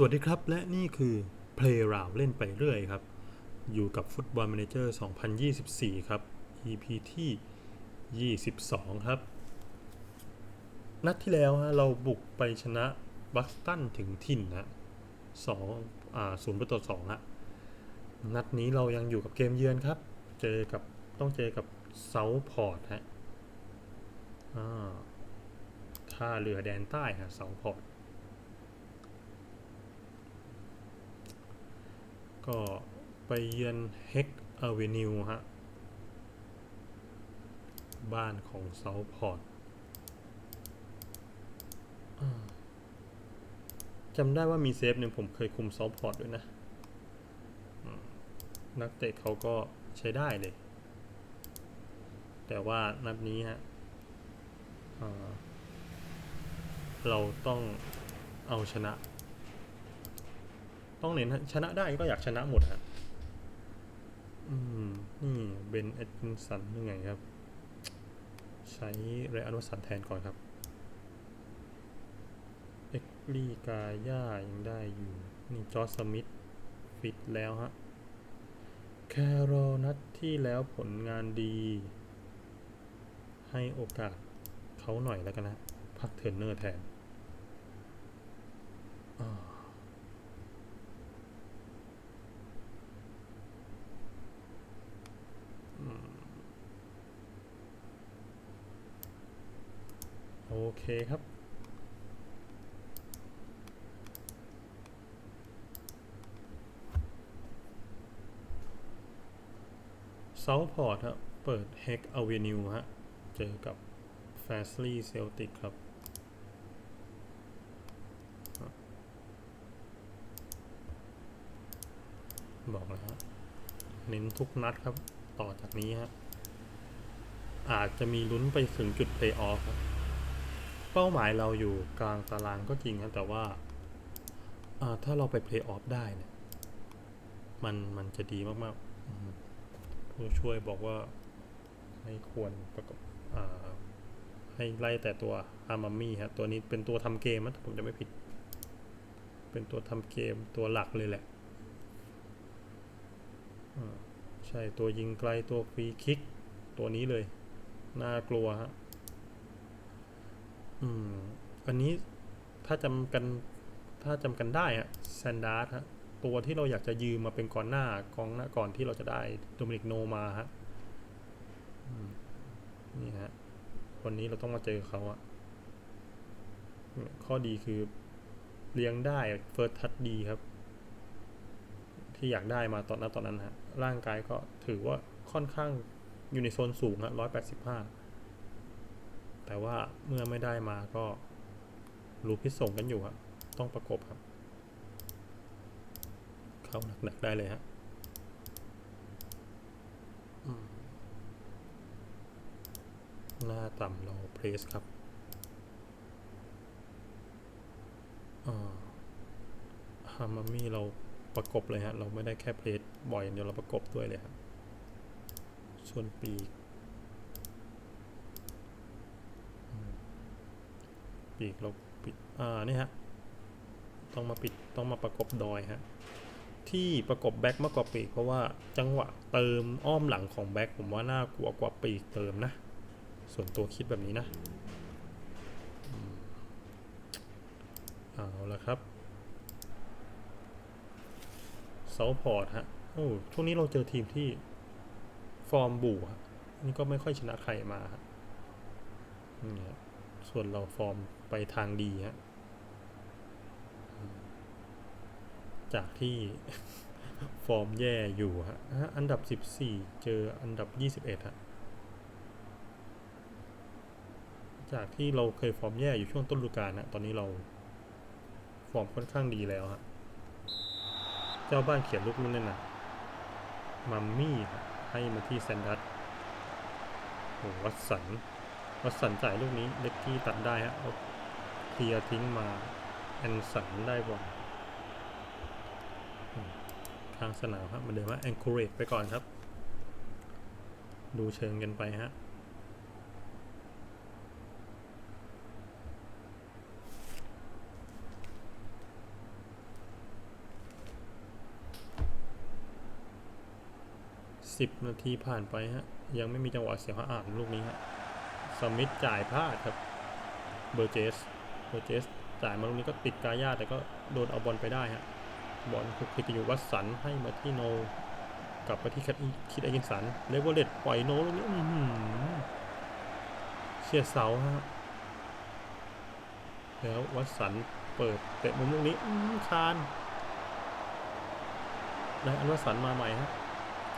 สวัสดีครับ และนี่คือ Play Round เล่นไปเรื่อยครับ อยู่กับ Football Manager 2024 ครับ EP ที่ 22 ครับ นัดที่แล้วฮะเราบุกไปชนะบัคตันถึงถิ่นนะสองอ่าศูนย์ประตูสองฮะนัดนี้เรายังอยู่กับเกมเยือนครับ เจอกับต้องเจอกับเซาพอร์ตฮะอ่าท่าเรือแดนใต้ฮะเซาพอร์ต ก็ไปเยือนเฮกอเวนิวฮะ บ้านของเซาพอร์ตจำได้ว่ามีเซฟหนึ่งผมเคยคุมเซาพอร์ตด้วยนะ นักเตะเขาก็ใช้ได้เลย แต่ว่านัดนี้ฮะเราต้องเอาชนะ ต้องเน้นชนะได้ก็อยากชนะหมดฮะอืม นี่เบนเอ็ดกินสันยังไงครับ ใช้เรอันวสันแทนก่อนครับ เอ็กลีกาย่ายังได้อยู่ นี่จอร์สมิธฟิตแล้วฮะ แคโรนัดที่แล้วผลงานดี ให้โอกาสเขาหน่อยแล้วกันนะ พักเทรนเนอร์แทนอ่า เคครับ เซาพอร์ตฮะเปิด Heck Avenue ฮะ เจอกับ f a s l y Celtic ครับบอกแล้วฮะเน้นทุกนัดครับ ต่อจากนี้ฮะ อาจจะมีลุ้นไปถึงจุดเพลย์ออฟครับ ป้าหมายเราอยู่กลางตารางก็จริงครับแต่ว่าถ้าเราไปเพลย์ออฟได้เนี่ยมันมันจะดีมากๆ ผู้ช่วยบอกว่าไม่ควรประกอบให้ไล่แต่ตัวอามามี่ฮะตัวนี้เป็นตัวทำเกมนะผมจะไม่ผิด เป็นตัวทำเกมตัวหลักเลยแหละใช่ตัวยิงไกลตัวฟรีคิก ตัวนี้เลย น่ากลัวฮะ อืม อันนี้ถ้าจำกันถ้าจำกันได้อะแซนดาร์ฮะตัวที่เราอยากจะยืมมาเป็นก่อนหน้ากองหน้าก่อนที่เราจะได้โดมินิกโนมาฮะนี่ฮะวันนี้เราต้องมาเจอเขาอะข้อดีคือเลี้ยงได้เฟิร์สทัชดีครับ ที่อยากได้มาตอนนั้นตอนนั้นฮะร่างกายก็ถือว่าค่อนข้างอยู่ในโซนสูงฮะร้อยแปดสิบห้า แต่ว่าเมื่อไม่ได้มาก็รู้พิษส่งกันอยู่ครับ ต้องประกบครับ เข้าหนักๆได้เลยฮะหน้าต่ำเราเพรสครับฮามามี่เราประกบเลยฮะ เราไม่ได้แค่เพรสบ่อยเดียวเราประกบด้วยเลยครับ ส่วนปีก ปีกเราปิด อ่า นี่ฮะ ต้องมาปิด ต้องมาประกบดอยฮะ ที่ประกบแบ็กมากกว่าปีกเพราะว่าจังหวะเติมอ้อมหลังของแบ็กผมว่าน่ากลัวกว่าปีกเติมนะ ส่วนตัวคิดแบบนี้นะอืมเอาละครับเซาพอร์ตฮะ โอ้ ช่วงนี้เราเจอทีมที่ฟอร์มบู่ฮะ นี่ก็ไม่ค่อยชนะใครมาฮะนี่ฮะส่วนเราฟอร์ม ไปทางดีฮะจากที่ฟอร์มแย่อยู่ฮะอันดับ 14 เจออันดับ 21ฮะจากที่เราเคยฟอร์มแย่อยู่ช่วงต้นฤดูกาลนะตอนนี้เรา ฟอร์มค่อนข้างดีแล้วฮะเจ้าบ้านเขียนลูกนู้นเนี่ยนะมัมมี่ให้มาที่แซนดัตโหวัดสัน วัดสันจ่ายลูกนี้เล็กกี้ตัดได้ฮะ เทียทิ้งมาแอนสันได้บอลทางสนามครับมาเดินว่าแอนคูเรตไปก่อนครับ ดูเชิงกันไปฮะสิบนาทีผ่านไปฮะ ยังไม่มีจังหวะเสียพระอ่านลูกนี้ฮะ สมิธจ่ายพลาดครับ เบอร์เจส เบอร์เจสจ่ายมาลูกนี้ก็ติดกายาแต่ก็โดนเอาบอลไปได้ฮะบอลคุกคลิกอยู่วัดสันให้มาที่โน กลับไปที่คิดคิดไอกินสันเลเวอเลตปล่อยโนลูกนี้เชียร์เสาฮะแล้ววัดสันเปิดเตะมุมลูกนี้คานได้อันวัสันมาใหม่ฮะ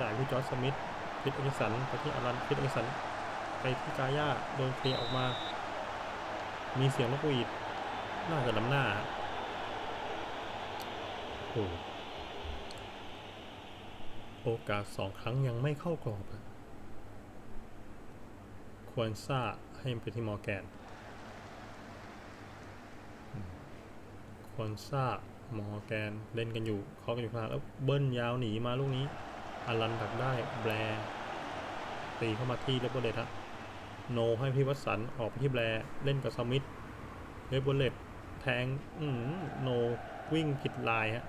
จ่ายที่จอร์สมิธคิดไอกินสันไปที่อารันคิดไอกินสันไปที่กาย่าโดนเคลียออกมา มีเสียงนกหวีด น่าจะล้ำหน้าโอ้โอกาสสองครั้งยังไม่เข้ากรอบควรซ่าให้ไปที่มอร์แกนควรซ่ามอร์แกนเล่นกันอยู่เขากันอยู่ข้างแล้วเบิ้ลยาวหนีมาลูกนี้อารันดักได้แบรตีเข้ามาที่เลเบอร์เลตฮะโนให้พี่วัสันออกไปที่แบรเล่นกับสมิธเลเบอร์เลต แทงอืโนวิ่งผิดลายฮะ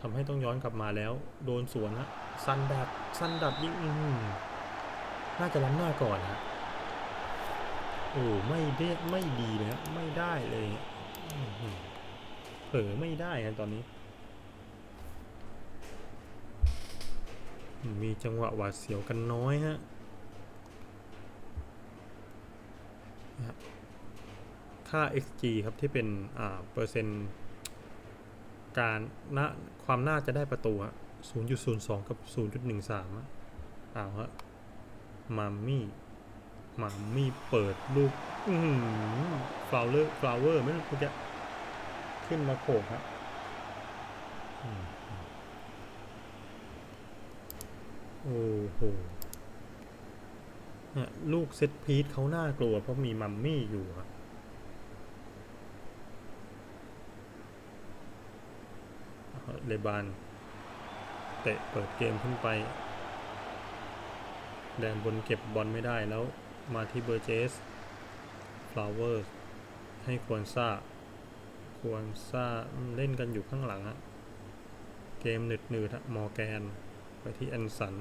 ทำให้ต้องย้อนกลับมาแล้ว โดนสวนฮะซันดับซันดับยิ่งน่าจะล้ำหน้าก่อนฮะโอ้ไม่ได้ไม่ดีเลยฮะไม่ได้เลยเผลอไม่ได้ฮะตอนนี้ มีจังหวะหวาดเสียวกันน้อยฮะ ค่า xg ครับที่เป็นเปอร์เซ็นต์การณความน่าจะได้ประตูฮะ0.02 กับ 0.13อะอ้าวฮะมัมมี่มัมมี่เปิดลูกอืมฟลาวเลอร์ฟลาวเวอร์ไม่รู้จะขึ้นมาโขกฮะอืมโอ้โหลูกเซตพีทเขาน่ากลัวเพราะมีมัมมี่อยู่อะ เลบาน เตะเปิดเกมขึ้นไป แดนบนเก็บบอลไม่ได้แล้วมาที่เบอร์เจสฟลาวเวอร์ให้ควรซ่า ควรซ่าเล่นกันอยู่ข้างหลังอะเกมหนึดหนืดมอร์แกน ไปที่แอนสัน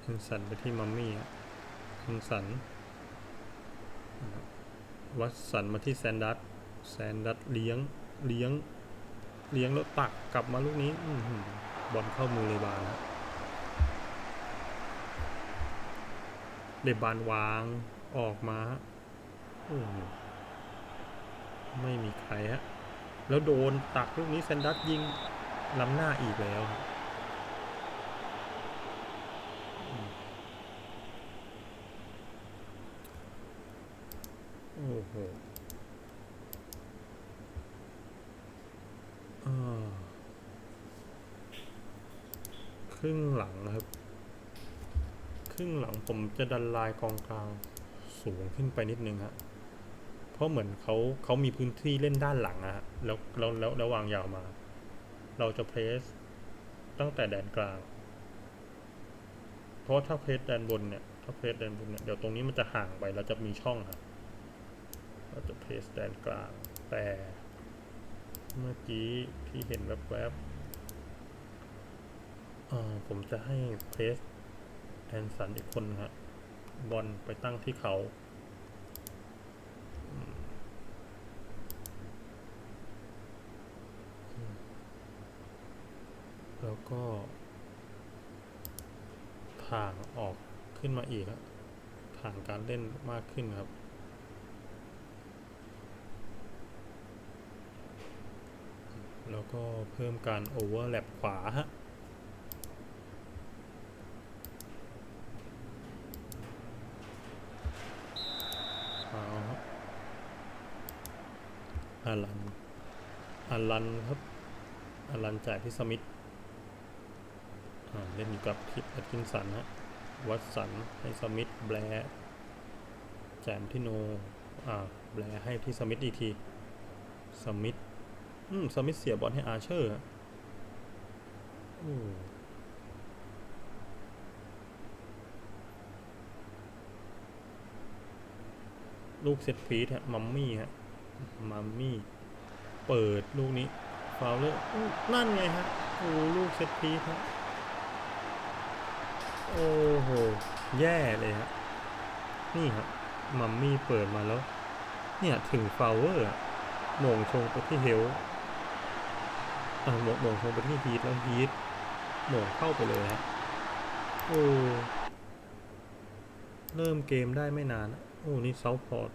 แอนสันไปที่มัมมี่อะแอนสัน วัดสันมาที่แซนดัตแซนดัตเลี้ยง เลี้ยง เลี้ยงแล้วตักกลับมาลูกนี้อืบอลเข้ามือเลบานนะเลบานวางออกมาอ้โหไม่มีใครฮะ แล้วโดนตักลูกนี้แซนดัสยิงล้ำหน้าอีกแล้วโอ้โห อ่า ครึ่งหลังครับ ครึ่งหลังผมจะดันลายกองกลางสูงขึ้นไปนิดนึงฮะเพราะเหมือนเขาเขามีพื้นที่เล่นด้านหลังอะฮะแล้วแล้วแล้วแล้ววางยาวมา เราจะเพรสตั้งแต่แดนกลาง เพราะถ้าเพรสแดนบนเนี่ยถ้าเพรสแดนบนเนี่ยเดี๋ยวตรงนี้มันจะห่างไปเราจะมีช่องฮะเราจะเพรสแดนกลางแต่ เมื่อกี้ที่เห็นแวบๆอ่อผมจะให้เพรสแอนสันอีกคนฮะบอลไปตั้งที่เขาแล้วก็ทางออกขึ้นมาอีกครับทางการเล่นมากขึ้นครับ แล้วก็เพิ่มการโอเวอร์แลปขวาฮะอาฮะอารันอารันครับอารันจ่ายที่สมิธเล่นอยู่กับคิดแอดกินสันฮะ วัตสันให้สมิธแบร์แจมที่โนอ่าแบร์ให้ที่สมิธอีกที สมิธ อืม สมิธเสียบอลให้อาร์เชอร์ฮะอืมลูกเซตพีทฮะ มัมมี่ฮะ มัมมี่ เปิดลูกนี้ฟาวเลอร์นั่นไงฮะ โอ้ลูกเซตพีทฮะ โอ้โห แย่เลยฮะ นี่ครับมัมมี่เปิดมาแล้ว เนี่ย ถึงฟาวเวอร์ หม่งชงไปที่เฮล อ่าหม่งโหม่งชงไปที่ฮีทแล้วฮีทหม่งเข้าไปเลยฮะโอ้เริ่มเกมได้ไม่นานอะโอ้นี่เซาพอร์ต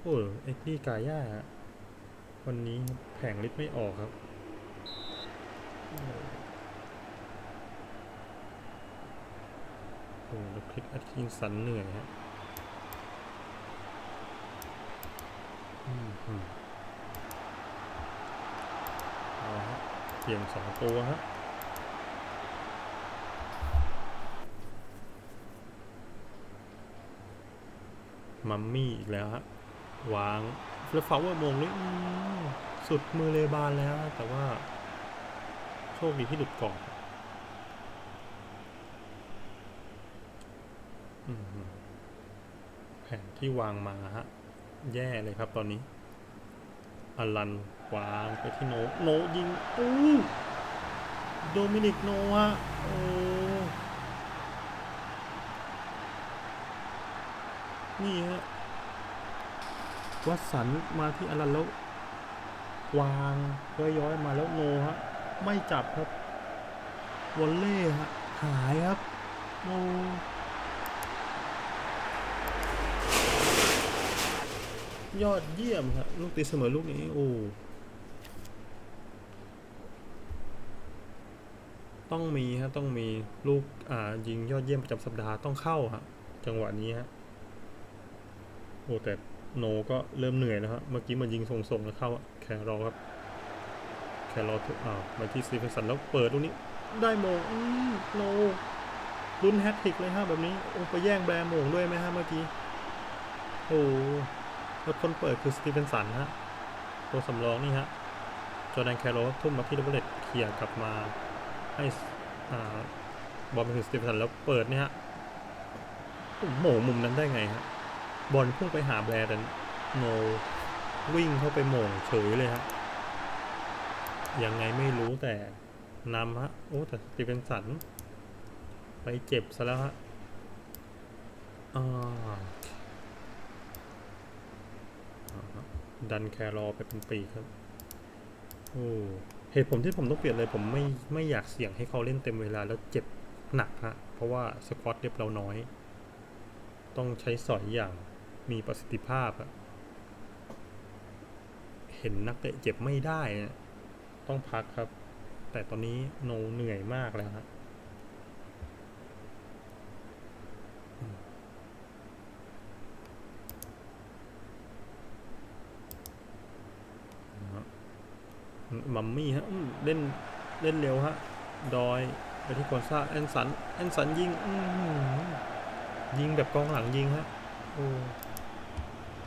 โอ้ไอ้ที่กาย่าวันนี้แผงลิ์ไม่ออกครับโอ้แล้วคลิกแอดคินสันเหนื่อยฮะอืมอืมเอาฮะ เปลี่ยนสองตัวฮะมัมมี่อีกแล้วฮะ วางแล้วฟาวเวอร์มงนี่สุดมือเลบานแล้ว แต่ว่า โชคดีที่หลุดก่อนอแผนที่วางมาฮะ แย่เลยครับตอนนี้ อลัน วางไปที่โนโนยิงอู้โดมินิกโนฮะโอ้นี่ฮะวัดสันมาที่อลันแล้ว วางย้อยๆมาแล้วโนฮะ ไม่จับครับวอลเล่ฮะ หายครับโอ้ยอดเยี่ยมครับลูกตีเสมอลูกนี้ โอ้ ต้องมีฮะต้องมีลูกอ่ายิงยอดเยี่ยมประจำสัปดาห์ต้องเข้าฮะจังหวะนี้ฮะโอ้แต่โนก็เริ่มเหนื่อยแล้วฮะเมื่อกี้มันยิงส่งๆแล้วเข้าอะแข่งรอครับแครอถูกอ่ามาที่สตีเฟนสันแล้วเปิดตรงนี้ ได้โมงอืมโนลุ้นแฮตทริกเลยฮะแบบนี้โอ้ไปแย่งแบร์โมงด้วยไหมฮะเมื่อกี้โอ้แล้วคนเปิดคือสตีเฟนสันฮะตัวสำรองนี่ฮะจอแดนแคโรทุ่มมาที่ดับเบิลเลตเคลียร์กลับมา ให้บอลไปถึงสตีเฟสันแล้วเปิดเนี่ยฮะโอ้โหม่งมุมนั้นได้ไงฮะบอลพุ่งไปหาแบรนด์แต่โนวิ่งเข้าไปโหม่งเฉยเลยฮะยังไงไม่รู้แต่นำฮะโอ้แต่สตีเฟนสัน ไปเจ็บซะแล้วฮะอ่าดันแครอไปเป็นปีครับ โอ้ เหตุผลที่ผมต้องเปลี่ยนเลยผมไม่ไม่อยากเสี่ยงให้เขาเล่นเต็มเวลาแล้วเจ็บหนักฮะเพราะว่าสควอตเรียบเราน้อย ต้องใช้สอยอย่างมีประสิทธิภาพเห็นนักเตะเจ็บไม่ได้ ต้องพักครับ แต่ตอนนี้โนเหนื่อยมากแล้วฮะอืมนะฮะ มัมมี่ฮะเล่นเล่นเร็วฮะ ดอยไปที่กอนซาแอนสันแอนสันยิงยิงแบบกองหลังยิงฮะโอ้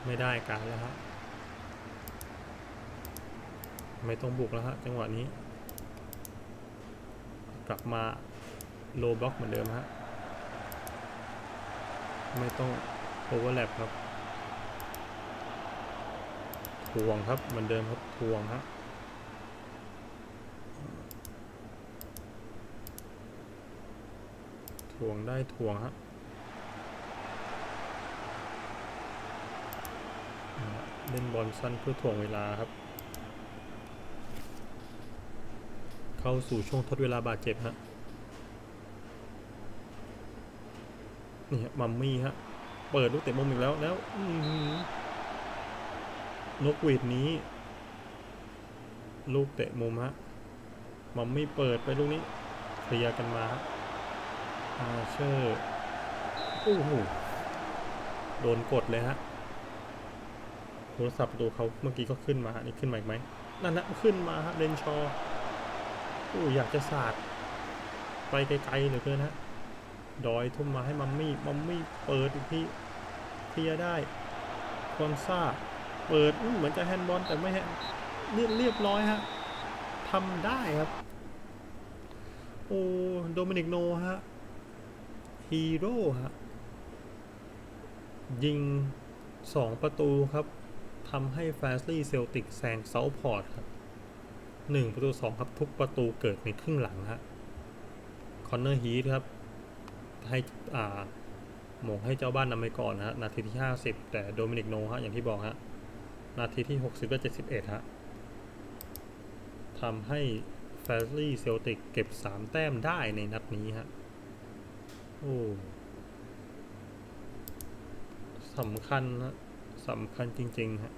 ไม่ได้การแล้วฮะไม่ต้องบุกแล้วฮะจังหวะนี้ กลับมาโลบล็อกเหมือนเดิมฮะไม่ต้องโอเวอร์แลปครับทวงครับเหมือนเดิมครับทวงฮะ วงได้ทวงฮะเล่นบอลสั้นเพื่อถ่วงเวลาครับ เข้าสู่ช่วงทดเวลาบาดเจ็บฮะนี่ฮะมัมมี่ฮะ เปิดลูกเตะมุมอีกแล้วแล้วนกหวีดนี้ ลูกเตะมุมฮะมัมมี่เปิดไปลูกนี้เคลียร์กันมาฮะ อาเชอร์โอ้โหโดนกดเลยฮะโทรศัพท์ประตูเขาเมื่อกี้ก็ขึ้นมาฮะนี่ขึ้นมาอีกไหมนั่นนะขึ้นมาฮะเลนชอโอ้อยากจะสาดไปไกลๆเหลือเกินฮะดอยทุ่มมาให้มัมมี่มัมมี่เปิดอีกทีเคลียได้คอนซ่าเปิดอื้เหมือนจะแฮนด์บอลแต่ไม่แฮนด์เรียบเรียบร้อยฮะทำได้ครับ โอ้โดมินิกโนฮะ ฮีโร่ฮะยิงสองประตูครับทำให้แฟสลี่เซลติกแซงเซาท์พอร์ตครับหนึ่งประตูสองครับทุกประตูเกิดในครึ่งหลังฮะคอนเนอร์ฮีทครับ ให้อ่าหมงให้เจ้าบ้านนำไปก่อนนะฮะ นาทีที่ 50 แต่โดมินิกโนฮะ อย่างที่บอกฮะ นาทีที่ 60และ71 ฮะทำให้แฟรลี่เซลติกเก็บ 3 แต้มได้ในนัดนี้ฮะ โอ้สำคัญฮะสำคัญจริง ๆ ฮะ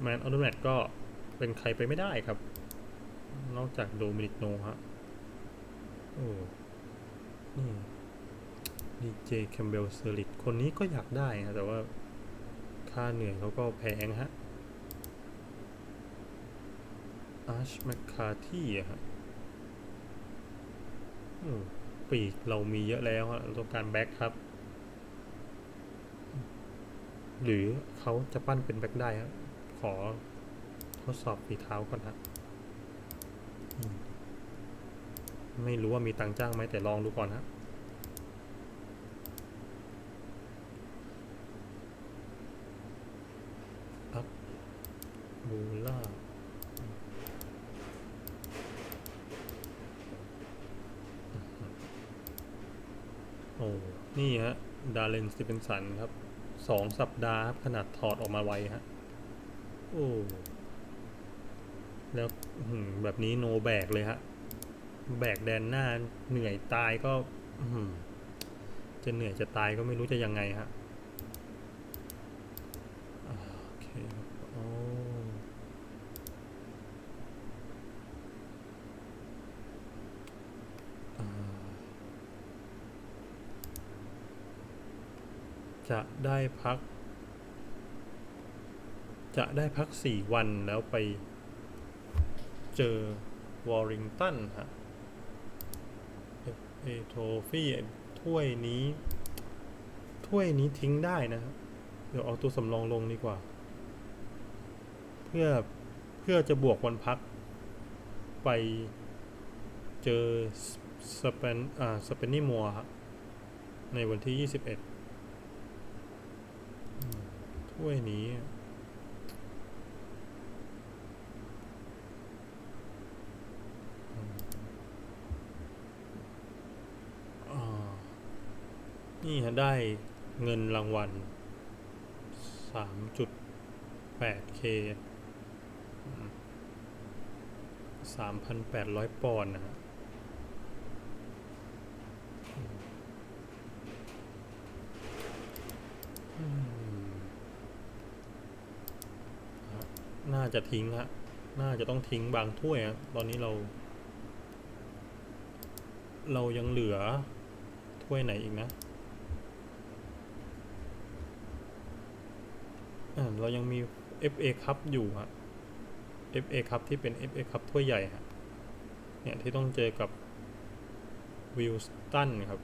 แมนออโตแมตก็เป็นใครไปไม่ได้ครับ นอกจากโดมินิกโนฮะ โอ้ นี่ดีเจแคมเบลเซอริกคนนี้ก็อยากได้ฮะ แต่ว่าค่าเหนื่อยเขาก็แพงฮะอาร์ชแมคคาที่ฮะ ปีกเรามีเยอะแล้วเราต้องการแบ็กครับ หรือเขาจะปั้นเป็นแบ็กได้ครับขอทดสอบฝีเท้าก่อนฮะไม่รู้ว่ามีตังค์จ้างไหมแต่ลองดูก่อนฮะอัพบูล่าโอ้ นี่ฮะ ดาร์เลนสติเปนสันครับสองสัปดาห์ครับ ขนาดถอดออกมาไวฮะ โอ้ แล้วแบบนี้โนแบกเลยฮะ แบกแดนหน้าเหนื่อยตายก็จะเหนื่อยจะตายก็ไม่รู้จะยังไงฮะ อ่าโอเคครับโอ้อ่า จะได้พัก จะได้พักสี่วันแล้วไปเจอวอริงตันฮะเอโทฟี่ถ้วยนี้ ถ้วยนี้ทิ้งได้นะเดี๋ยวเอาตัวสำรองลงดีกว่า เพื่อเพื่อจะบวกวันพัก ไปเจอสเปนอ่าสเปนนี่มัวในวันที่ 21อืม ถ้วยนี้ นี่ฮะได้เงินรางวัล 3.8k 3,800 ปอนด์นะฮะอืมฮะน่าจะทิ้งฮะ น่าจะต้องทิ้งบางถ้วยฮะ ตอนนี้เรา เรายังเหลือถ้วยไหนอีกนะเรายังมี FA คัพอยู่ฮะ FA คัพที่เป็น FA คัพถ้วยใหญ่ฮะ เนี่ยที่ต้องเจอกับวิลสตันครับ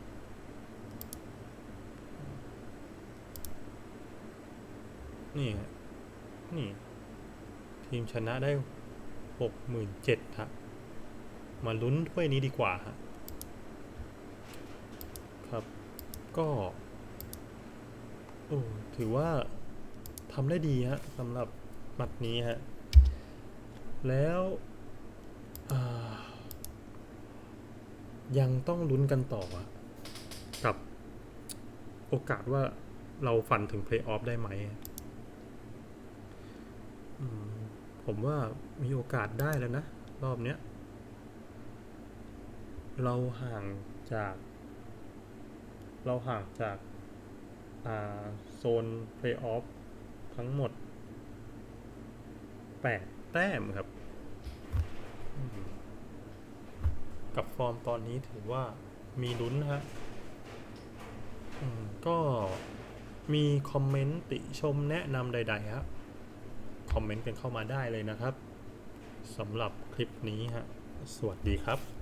นี่ฮะนี่ ทีมชนะได้หกหมื่นเจ็ดฮะมาลุ้นถ้วยนี้ดีกว่าฮะครับ ก็โอ้ถือว่าทำได้ดีฮะสำหรับมัดนี้ฮะ แล้วยังต้องลุ้นกันต่ออะกับโอกาสว่าเราฝันถึงเพลย์ออฟได้ไหมอืม ผมว่ามีโอกาสได้แล้วนะ รอบเนี้ย เราห่างจาก เราห่างจากาโซนเพลย์ออฟทั้งหมด 8 แต้มครับ กับฟอร์มตอนนี้ถือว่ามีลุ้นนะฮะก็มีคอมเมนต์ติชมแนะนำใดๆฮะค อมเมนต์กันเข้ามาได้เลยนะครับสำหรับคลิปนี้ฮะสวัสดีครับ